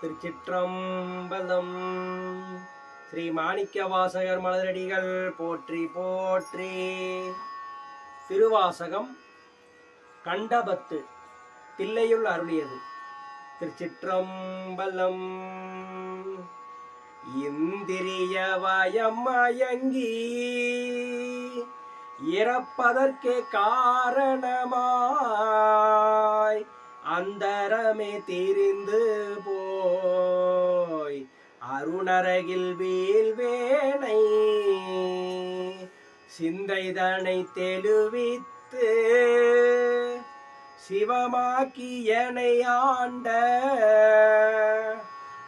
திருச்சிற்றம்பலம். ஸ்ரீ மாணிக்க வாசகர் மலரடிகள் போற்றி போற்றி. திருவாசகம் கண்டபத்து தில்லையுள் அருளியது. திருச்சிற்றம்பலம். இந்திரிய வயம் மயங்கி இறப்பதற்கு காரணமாய் அந்தரமே தெரிந்து போ போய் அருணரகில் வீழ்வேனை. சிந்தைதனை தெளிவித்து சிவமாக்கியனை ஆண்ட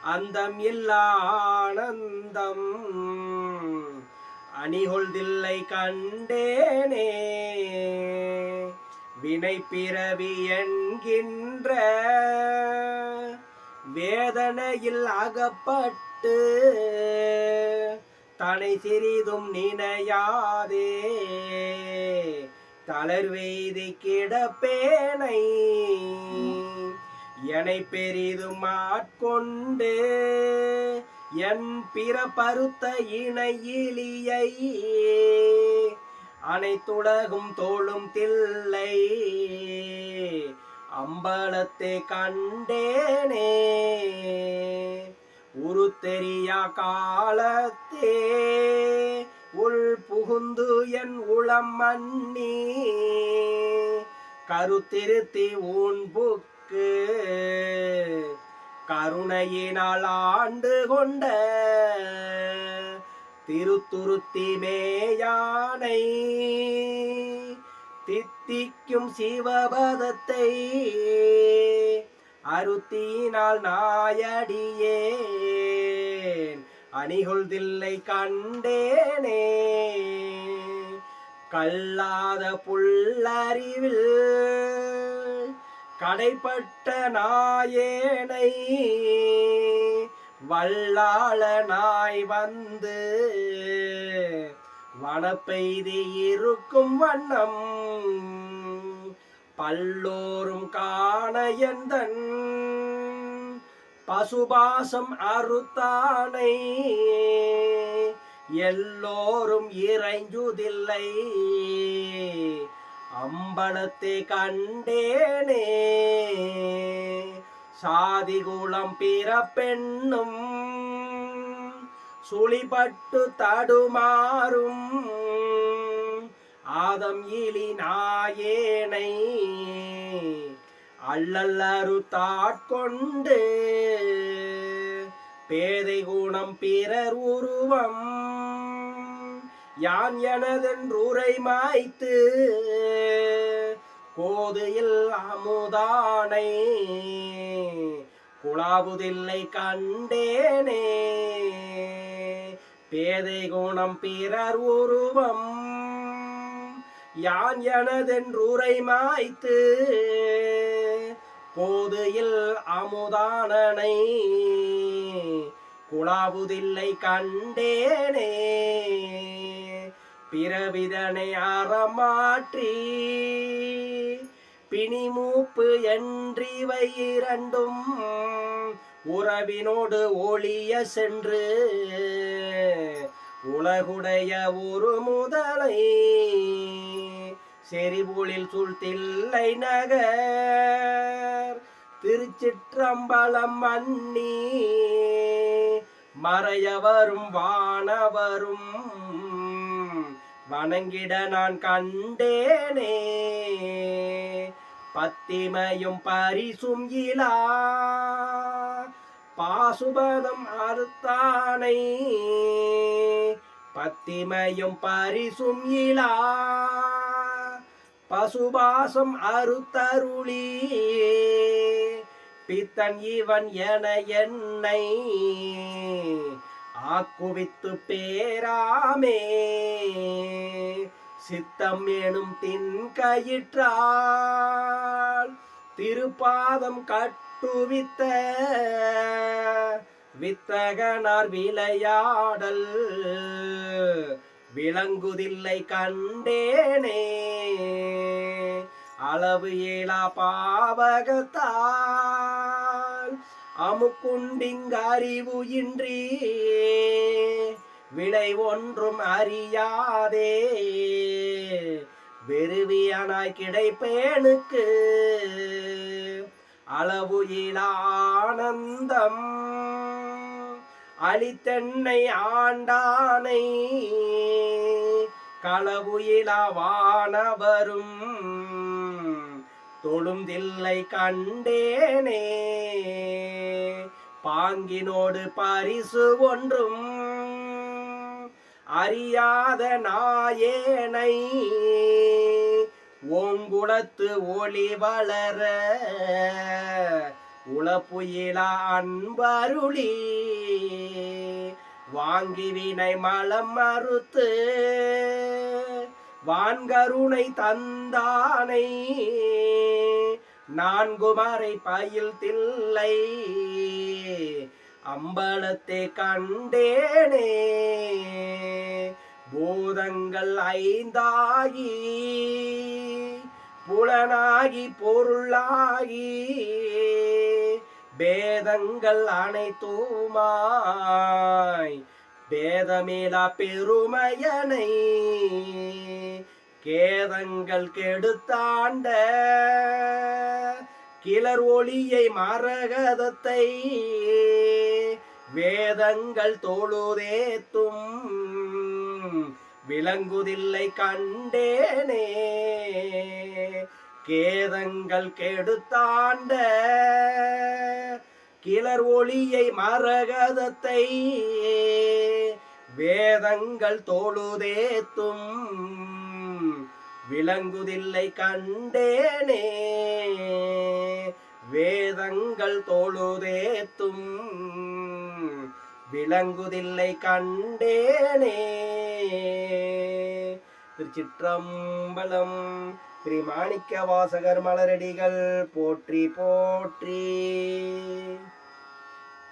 அந்தம் இல்லா ஆனந்தம் அணிகொள்தில்லை கண்டேனே. வினை பிறவி என்கின்ற வேதனையில் அகப்பட்டு தனை சிறிதும் நினையாதே. தளர்வெய்தி கிடப்பேனை எனை பெரிதும் ஆட்கொண்டு என் பிற பருத்த இணையிலியை அனைத்துலகும் தோளும் தில்லை. அம்பலத்தை கண்டேனே. உரு தெரியா காலத்தே. உள் புகுந்து என் உளம் மன்னி. கருத்திருத்தி உன் புக்கு. கருணையினால் ஆண்டு கொண்ட திருத்துருத்தி மேயானை. தித்திக்கும் சிவபதத்தை அருத்தினால் நாயடியேன். அணிகொள்தில்லை கண்டேனே. கல்லாத புல்லறிவில் கடைப்பட்ட நாயேனை. வல்லாள நாய் வந்து வனப்பெய்தி இருக்கும் வண்ணம். பல்லோரும் காண எந்தன். பசுபாசம் அறுத்தானை. எல்லோரும் இறைஞ்சுதில்லை. அம்பலத்தை கண்டேனே. சாதி சாதிகுளம் பிறப்பெண்ணும். சுழிபட்டு தடுமாறும் ஆதம் இலி நாயேனை அல்லல்லரு தாட்கொண்டு பேதை குணம் பிறர் உருவம் யான் எனதென்றுரை மாய்த்து கோதையில் அமுதானை குழாவுதில்லை கண்டேனே. பேதை குணம் பிறர் உருவம். யான் எனதென்றுரை மாய்த்து. போதையில் அமுதானனை குழாவுதில்லை கண்டேனே. பிறவிதனை அறமாற்றி பிணிமூப்பு என்றிவை இரண்டும். உறவினோடு ஒளிய சென்று உலகுடைய ஒரு முதலை செறிபுளில் சுழ்த்தில்லை நகர். திருச்சிற்றம்பலம் மன்னி மறையவரும் வானவரும் வணங்கிட நான் கண்டேனே. பத்திமையும் பரிசும் இலா பாசுபதம் அறுத்தானை. பத்திமையும் பரிசும் இலா பசுபாசம் அறுத்தருளி. பித்தன் இவன் என என்னை ஆக்குவித்து பேராமே. சித்தம் எனும் தின் கயிற்றால் திருப்பாதம் கட்டுவித்த வித்தகனார் விளையாடல் விளங்குதில்லை கண்டேனே. அளவு ஏழா பாவகத்தால் அமுக்குண்டிங்கறிவு இன்றி விலை ஒன்றும் அறியாதே. வெறுவியனாய் கிடைப்பேனுக்கு அளவு இலானந்தம் அளித்தென்னை ஆண்டானை களவு இலவானவரும் தொழுந்தில்லை கண்டேனே. பாங்கினோடு பரிசு ஒன்றும். அறியாத நாயேனை ஓங்குளத்து ஒளி வளர உளப்புயிலா அன்பருளி வாங்கி வினை மலம் மறுத்து வான்கருணை தந்தானை நான்குமறை பயில் தில்லை அம்பலத்தை கண்டேனே. பூதங்கள் ஐந்தாகி புலனாகி பொருளாகி பேதங்கள் அனைத்துமாய் பேதமேலா பெருமையனை கேதங்கள் கெடுத்தாண்ட கிளர் ஒளியை மரகதத்தை வேதங்கள் தோளுதேத்தும் விளங்குதில்லை கண்டேனே. கேதங்கள் கெடுத்தாண்ட கிளர் ஒளியை மரகதத்தை. வேதங்கள் தோளுதேத்தும் விளங்குதில்லை கண்டேனே. வேதங்கள் தோழுதேத்தும் விளங்குதில்லை கண்டேனே. திருச்சிற்றம்பலம் ஸ்ரீ மாணிக்க வாசகர் மலரடிகள் போற்றி போற்றி.